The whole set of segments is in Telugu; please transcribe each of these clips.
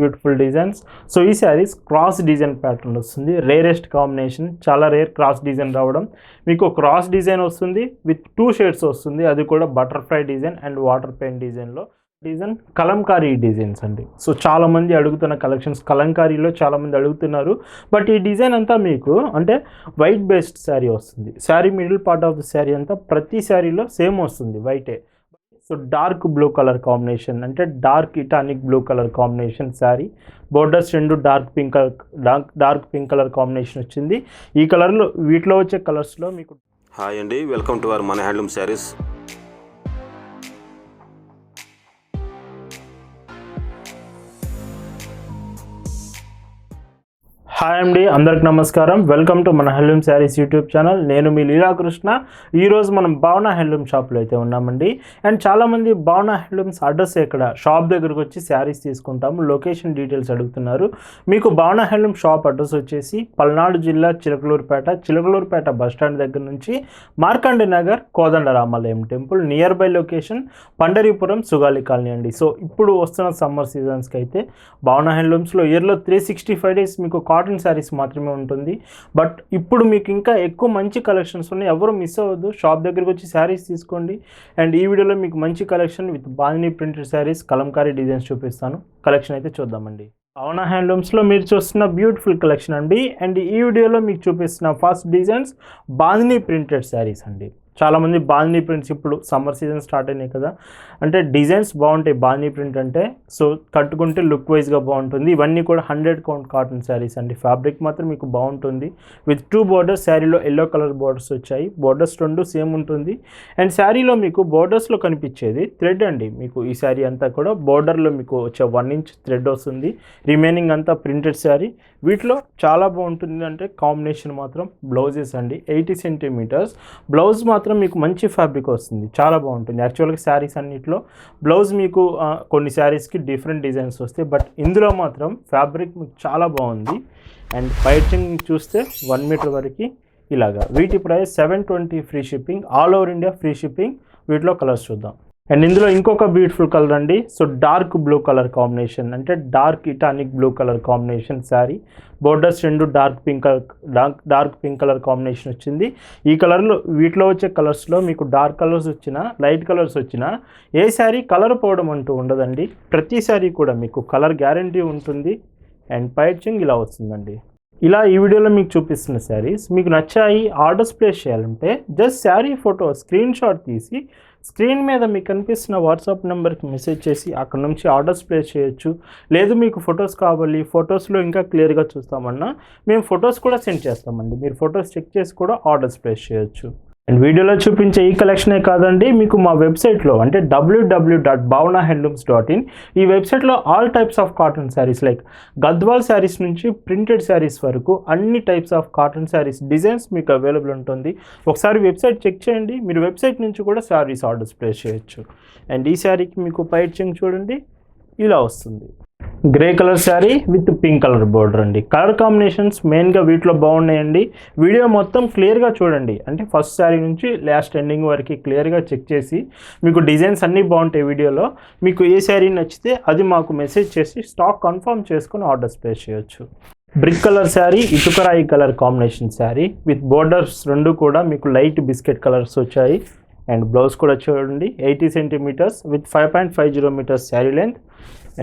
Beautiful designs. సో ఈ శారీస్ క్రాస్ డిజైన్ ప్యాటర్న్ వస్తుంది. Rarest combination. చాలా రేర్ క్రాస్ డిజైన్ రావడం. మీకు క్రాస్ డిజైన్ వస్తుంది. విత్ టూ షేడ్స్ వస్తుంది. అది కూడా butterfly design and water paint డిజైన్లో. డిజైన్ కలంకారీ డిజైన్స్ అండి. సో చాలామంది అడుగుతున్న కలెక్షన్స్ కలంకారీలో చాలామంది అడుగుతున్నారు. బట్ ఈ డిజైన్ అంతా మీకు అంటే వైట్ బేస్డ్ శారీ వస్తుంది. Sari middle part of the sari అంతా ప్రతి శారీలో సేమ్ వస్తుంది వైటే. So dark blue colour combination అంటే dark ఇటానిక్ blue colour combination sari. Borders రెండు dark pink colour dark dark pink colour combination వచ్చింది. ఈ కలర్లో వీటిలో వచ్చే కలర్స్లో మీకు హాయ్ అండి వెల్కమ్ టు అవర్ మన హ్యాండ్లూమ్ శారీస్. హాయ్ అండి అందరికి నమస్కారం. వెల్కమ్ టు మన హెల్లూమ్ శారీస్ యూట్యూబ్ ఛానల్ నేను మీ లీలాకృష్ణ. ఈరోజు మనం భావన హెల్లూమ్ షాప్లో అయితే ఉన్నామండి. అండ్ చాలామంది భావన హెల్లూమ్స్ అడ్రస్ ఎక్కడ షాప్ దగ్గరకు వచ్చి శారీస్ తీసుకుంటాము. లొకేషన్ డీటెయిల్స్ అడుగుతున్నారు. మీకు భావన హెల్లూమ్ షాప్ అడ్రస్ వచ్చేసి పల్నాడు జిల్లా చిలకలూరుపేట చిలకలూరుపేట బస్ స్టాండ్ దగ్గర నుంచి Markandi Nagar Kodanda Ramalayam temple nearby location Pandaripuram Sugali colony అండి. సో ఇప్పుడు వస్తున్న సమ్మర్ సీజన్స్కి అయితే భావన హ్యాండ్లూమ్స్లో ఇయర్లో త్రీ సిక్స్టీ ఫైవ్ డేస్ మీకు కాటన్ శారీస్ మాత్రమే ఉంటుంది. బట్ ఇప్పుడు మీకు ఇంకా ఎక్కువ మంచి కలెక్షన్స్ ఉన్నాయి. ఎవరు మిస్ అవ్వద్దు. షాప్ దగ్గరికి వచ్చి శారీస్ తీసుకోండి. అండ్ ఈ వీడియోలో మీకు మంచి collection with bandhani printed saris Kalamkari designs చూపిస్తాను. కలెక్షన్ అయితే చూద్దామండి. పవన హ్యాండ్లూమ్స్లో మీరు చూస్తున్న బ్యూటిఫుల్ కలెక్షన్ అండి. అండ్ ఈ వీడియోలో మీకు చూపిస్తున్న first designs bandhani printed saris అండి. చాలామంది బాందిని ప్రింట్స్ ఇప్పుడు సమ్మర్ సీజన్ స్టార్ట్ అయినాయి కదా. అంటే డిజైన్స్ బాగుంటాయి బాందిని ప్రింట్ అంటే. సో కట్టుకుంటే లుక్ వైజ్గా బాగుంటుంది. ఇవన్నీ కూడా హండ్రెడ్ కౌంట్ కాటన్ శారీస్ అండి. ఫ్యాబ్రిక్ మాత్రం మీకు బాగుంటుంది. విత్ టూ బోర్డర్స్ శారీలో ఎల్లో కలర్ బోర్డర్స్ వచ్చాయి. బోర్డర్స్ రెండు సేమ్ ఉంటుంది. అండ్ శారీలో మీకు బోర్డర్స్లో కనిపించేది థ్రెడ్ అండి. మీకు ఈ శారీ అంతా కూడా బోర్డర్లో మీకు వచ్చే వన్ ఇంచ్ థ్రెడ్ వస్తుంది. రిమైనింగ్ అంతా ప్రింటెడ్ శారీ వీటిలో చాలా బాగుంటుంది అంటే కాంబినేషన్ మాత్రం బ్లౌజెస్ అండి. Eighty centimetres. బ్లౌజ్ మాత్రం మీకు మంచి ఫ్యాబ్రిక్ వస్తుంది. చాలా బాగుంటుంది. యాక్చువల్గా శారీస్ అన్నిట్లో బ్లౌజ్ మీకు కొన్ని శారీస్కి డిఫరెంట్ డిజైన్స్ వస్తాయి. బట్ ఇందులో మాత్రం ఫ్యాబ్రిక్ మీకు చాలా బాగుంది. అండ్ పైచింగ్ చూస్తే వన్ మీటర్ వరకు ఇలాగా. వీటి price seven twenty free shipping. All over India free shipping. వీటిలో కలర్స్ చూద్దాం. అండ్ ఇందులో ఇంకొక బ్యూటిఫుల్ కలర్ అండి. So dark blue colour combination అంటే dark ఇటానిక్ blue colour combination sari borders రెండు dark pink colour dark dark pink colour combination వచ్చింది. ఈ కలర్లో వీటిలో వచ్చే కలర్స్లో మీకు డార్క్ కలర్స్ వచ్చినా లైట్ కలర్స్ వచ్చినా ఏ శారీ కలర్ పోవడం అంటూ ఉండదండి. ప్రతి శారీ కూడా మీకు కలర్ గ్యారంటీ ఉంటుంది. అండ్ పైచింగ్ ఇలా వస్తుందండి. ఇలా ఈ వీడియోలో మీకు చూపిస్తున్న శారీస్ మీకు నచ్చాయి ఆర్డర్స్ ప్లేస్ చేయాలంటే just sari photo screen shot తీసి స్క్రీన్ మీద మీకు కనిపిస్తున్న వాట్సాప్ నెంబర్కి మెసేజ్ చేసి అక్కడ నుంచి ఆర్డర్స్ ప్లేస్ చేయొచ్చు. లేదు మీకు ఫొటోస్ కావాలి ఫొటోస్లో ఇంకా క్లియర్గా చూస్తామన్నా మేము ఫొటోస్ కూడా సెండ్ చేస్తామండి. మీరు ఫొటోస్ చెక్ చేసి కూడా ఆర్డర్స్ ప్లేస్ చేయొచ్చు. అండ్ వీడియోలో చూపించే ఈ కలెక్షనే కాదండి మీకు మా వెబ్సైట్లో అంటే WW dot Bhavana handlooms dot in ఈ వెబ్సైట్లో all types of cotton saris like Gadwal saris నుంచి ప్రింటెడ్ శారీస్ వరకు అన్ని types of cotton saris designs మీకు అవైలబుల్ ఉంటుంది. ఒకసారి వెబ్సైట్ చెక్ చేయండి మీరు వెబ్సైట్ నుంచి కూడా శారీస్ ఆర్డర్స్ ప్లేస్ చేయొచ్చు. అండ్ ఈ శారీకి మీకు పైచింగ్ చూడండి ఇలా వస్తుంది. Grey colour sari with pink colour border అండి. కలర్ కాంబినేషన్స్ మెయిన్గా వీటిలో బాగున్నాయండి. వీడియో మొత్తం క్లియర్గా చూడండి. అంటే ఫస్ట్ శారీ నుంచి లాస్ట్ ఎండింగ్ వరకు క్లియర్గా చెక్ చేసి మీకు డిజైన్స్ అన్నీ బాగుంటాయి వీడియోలో. మీకు ఏ శారీ నచ్చితే అది మాకు మెసేజ్ చేసి స్టాక్ కన్ఫర్మ్ చేసుకుని ఆర్డర్స్ ప్లేస్ చేయొచ్చు. Brick colour sari ఇటుకరాయి colour combination sari with borders రెండు కూడా మీకు లైట్ బిస్కెట్ కలర్స్ వచ్చాయి. అండ్ బ్లౌజ్ కూడా చూడండి eighty centimetres with five point five zero metres sari length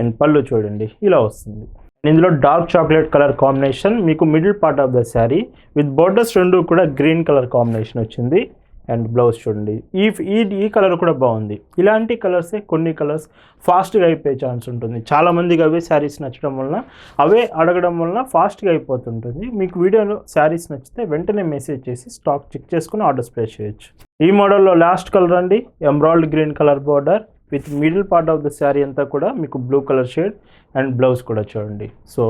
and పళ్ళు చూడండి ఇలా వస్తుంది. ఇందులో డార్క్ చాక్లెట్ కలర్ కాంబినేషన్ మీకు middle part of the sari with borders రెండు కూడా గ్రీన్ కలర్ కాంబినేషన్ వచ్చింది. అండ్ బ్లౌజ్ చూడండి. ఈ ఈ ఈ కలర్ కూడా బాగుంది. ఇలాంటి కలర్సే కొన్ని కలర్స్ ఫాస్ట్గా అయిపోయే ఛాన్స్ ఉంటుంది. చాలామందికి అవే శారీస్ నచ్చడం వలన అవే అడగడం వలన ఫాస్ట్గా అయిపోతుంటుంది. మీకు వీడియోలో శారీస్ నచ్చితే వెంటనే మెసేజ్ చేసి స్టాక్ చెక్ చేసుకుని ఆర్డర్స్ ప్లేస్ చేయొచ్చు. ఈ మోడల్లో లాస్ట్ కలర్ అండి. ఎంబ్రాయిడ్ green colour border with middle part of the sari అంతా కూడా మీకు blue colour shade and blouse కూడా చూడండి. సో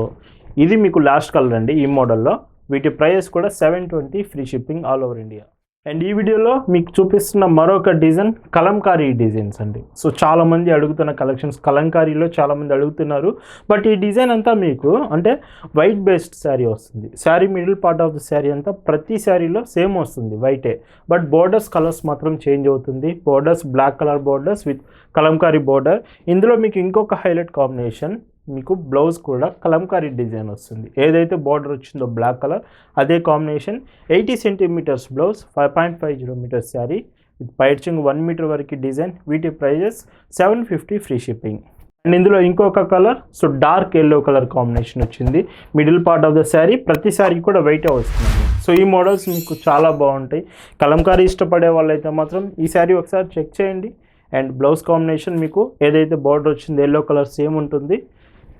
ఇది మీకు లాస్ట్ కలర్ అండి ఈ మోడల్లో. వీటి ప్రైస్ కూడా seven twenty free shipping all over India. And ఈ వీడియోలో మీకు చూపిస్తున్న మరొక డిజైన్ కలంకారీ డిజైన్స్ అండి. సో చాలామంది అడుగుతున్న కలెక్షన్స్ కలంకారీలో చాలామంది అడుగుతున్నారు. బట్ ఈ డిజైన్ అంతా మీకు అంటే వైట్ బేస్డ్ శారీ వస్తుంది. Sari middle part of the sari అంతా ప్రతి శారీలో సేమ్ వస్తుంది వైటే బట్ బోర్డర్స్ కలర్స్ మాత్రం చేంజ్ అవుతుంది. Borders black colour borders with Kalamkari border ఇందులో మీకు ఇంకొక హైలైట్ కాంబినేషన్ మీకు బ్లౌజ్ కూడా కలంకారీ డిజైన్ వస్తుంది. ఏదైతే బార్డర్ వచ్చిందో బ్లాక్ కలర్ అదే combination eighty centimetres blouse five point five zero metres sari with పైచింగ్ one metre వరకు డిజైన్ వీటి prices seven fifty free shipping and ఇందులో ఇంకొక colour so dark yellow colour combination వచ్చింది. Middle part of the sari ప్రతి శారీ కూడా వెయిట్ వస్తుంది. సో ఈ మోడల్స్ మీకు చాలా బాగుంటాయి. కలంకారీ ఇష్టపడే వాళ్ళైతే మాత్రం ఈ శారీ ఒకసారి చెక్ చేయండి. అండ్ బ్లౌజ్ కాంబినేషన్ మీకు ఏదైతే బార్డర్ వచ్చిందో ఎల్లో కలర్ సేమ్ ఉంటుంది.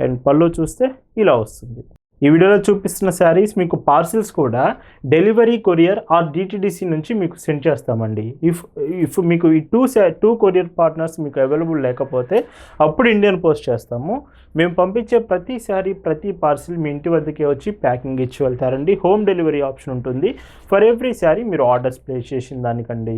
అండ్ పళ్ళు చూస్తే ఇలా వస్తుంది. ఈ వీడియోలో చూపిస్తున్న శారీస్ మీకు పార్సిల్స్ కూడా డెలివరీ కొరియర్ ఆర్ డిటిడిసి నుంచి మీకు సెండ్ చేస్తామండి. ఇఫ్ ఇఫ్ మీకు ఈ టూ టూ కొరియర్ పార్ట్నర్స్ మీకు అవైలబుల్ లేకపోతే అప్పుడు ఇండియన్ పోస్ట్ చేస్తాము. మేము పంపించే ప్రతి శారీ ప్రతి పార్సిల్ మీ ఇంటి వద్దకే వచ్చి ప్యాకింగ్ ఇచ్చి వెళ్తారండి. హోమ్ డెలివరీ ఆప్షన్ ఉంటుంది. ఫర్ ఎవ్రీ శారీ మీరు ఆర్డర్స్ ప్లేస్ చేసిన దానికండి.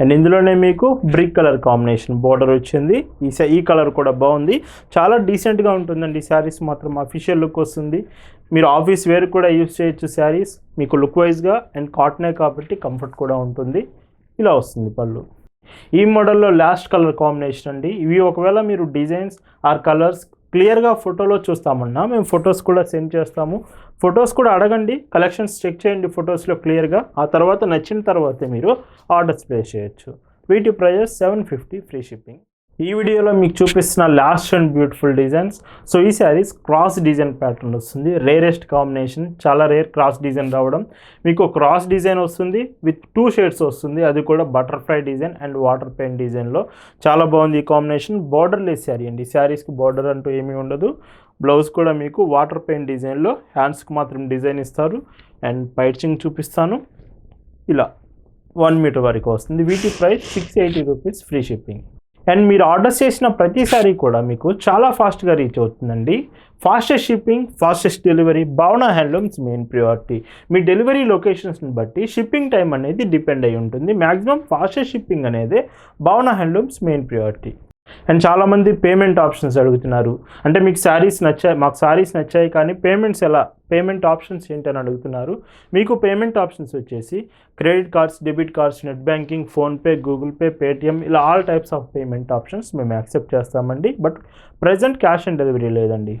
అండ్ ఇందులోనే మీకు బ్రిక్ కలర్ కాంబినేషన్ బోర్డర్ వచ్చింది. ఈ ఈ కలర్ కూడా బాగుంది. చాలా డీసెంట్గా ఉంటుందండి శారీస్ మాత్రం. అఫీషియల్ లుక్ వస్తుంది. మీరు ఆఫీస్ వేర్ కూడా యూజ్ చేయొచ్చు శారీస్ మీకు లుక్ వైజ్గా అండ్ కాటనే కాబట్టి కంఫర్ట్ కూడా ఉంటుంది. ఇలా వస్తుంది పళ్ళు. ఈ మోడల్లో లాస్ట్ కలర్ కాంబినేషన్ అండి. ఇవి ఒకవేళ మీరు డిజైన్స్ ఆర్ కలర్స్ క్లియర్గా ఫోటోలో చూస్తామన్నా మేము ఫొటోస్ కూడా సెండ్ చేస్తాము. ఫొటోస్ కూడా అడగండి కలెక్షన్స్ చెక్ చేయండి ఫొటోస్లో క్లియర్గా. ఆ తర్వాత నచ్చిన తర్వాతే మీరు ఆర్డర్స్ ప్లేస్ చేయొచ్చు. వీటి prices seven fifty free shipping. ఈ వీడియోలో మీకు చూపిస్తున్న last and beautiful designs so ఈ శారీస్ క్రాస్ డిజైన్ ప్యాటర్న్ వస్తుంది. రేరెస్ట్ కాంబినేషన్ చాలా రేర్ క్రాస్ డిజైన్ రావడం. మీకు క్రాస్ డిజైన్ వస్తుంది విత్ టూ షేడ్స్ వస్తుంది. అది కూడా butterfly design and water paint డిజైన్లో చాలా బాగుంది ఈ కాంబినేషన్ బార్డర్ లెస్ శారీ అండి శారీస్కి బార్డర్ అంటూ ఏమీ ఉండదు. బ్లౌజ్ కూడా మీకు వాటర్ పెయింట్ డిజైన్లో హ్యాండ్స్కి మాత్రం డిజైన్ ఇస్తారు. అండ్ పైచింగ్ చూపిస్తాను. ఇలా వన్ మీటర్ వరకు వస్తుంది. వీటి price six eighty rupees free shipping and మీరు ఆర్డర్ చేసిన ప్రతిసారి కూడా మీకు చాలా ఫాస్ట్గా రీచ్ అవుతుందండి. Fastest shipping fastest delivery Bhavana handlooms main priority మీ డెలివరీ లొకేషన్స్ని బట్టి షిప్పింగ్ టైం అనేది డిపెండ్ అయి ఉంటుంది. మ్యాక్సిమం ఫాస్టెస్ట్ షిప్పింగ్ అనేది Bhavana handlooms main priority and చాలామంది పేమెంట్ ఆప్షన్స్ అడుగుతున్నారు. అంటే మీకు శారీస్ నచ్చాయి మాకు శారీస్ నచ్చాయి కానీ పేమెంట్స్ ఎలా పేమెంట్ ఆప్షన్స్ ఏంటని అడుగుతున్నారు. మీకు పేమెంట్ ఆప్షన్స్ వచ్చేసి credit cards debit cards net banking PhonePe Google Pay Paytm ఇలా all types of payment options మేము యాక్సెప్ట్ చేస్తామండి. But present cash on delivery లేదండి.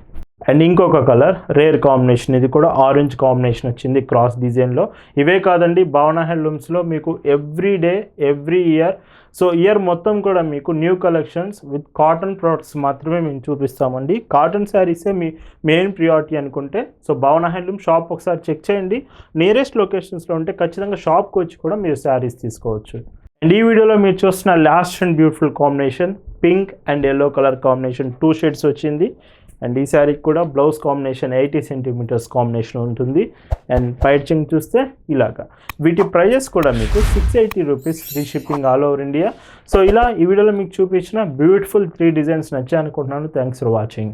అండ్ ఇంకొక కలర్ రేర్ కాంబినేషన్. ఇది కూడా ఆరెంజ్ కాంబినేషన్ వచ్చింది క్రాస్ డిజైన్లో. ఇవే కాదండి భావన హ్యాండ్లూమ్స్లో మీకు every day every year. So year మొత్తం కూడా మీకు new collections with cotton products మాత్రమే మేము చూపిస్తామండి. కాటన్ శారీసే మీ మెయిన్ ప్రియారిటీ అనుకుంటే. సో భావన హ్యాండ్లూమ్ షాప్ ఒకసారి చెక్ చేయండి. నియరెస్ట్ లొకేషన్స్లో ఉంటే ఖచ్చితంగా షాప్కి వచ్చి కూడా మీరు శారీస్ తీసుకోవచ్చు. అండ్ ఈ వీడియోలో మీరు చూస్తున్న last and beautiful combination pink and yellow colour combination two shades వచ్చింది. అండ్ ఈ శారీకి కూడా blouse combination eighty centimetres combination ఉంటుంది. అండ్ పైచింగ్ చూస్తే ఇలాగా. వీటి ప్రైజెస్ కూడా మీకు six eighty rupees free shipping all over India so ఇలా ఈ వీడియోలో మీకు చూపించిన బ్యూటిఫుల్ త్రీ డిజైన్స్ నచ్చాయి అనుకుంటున్నాను థ్యాంక్స్ ఫర్ వాచింగ్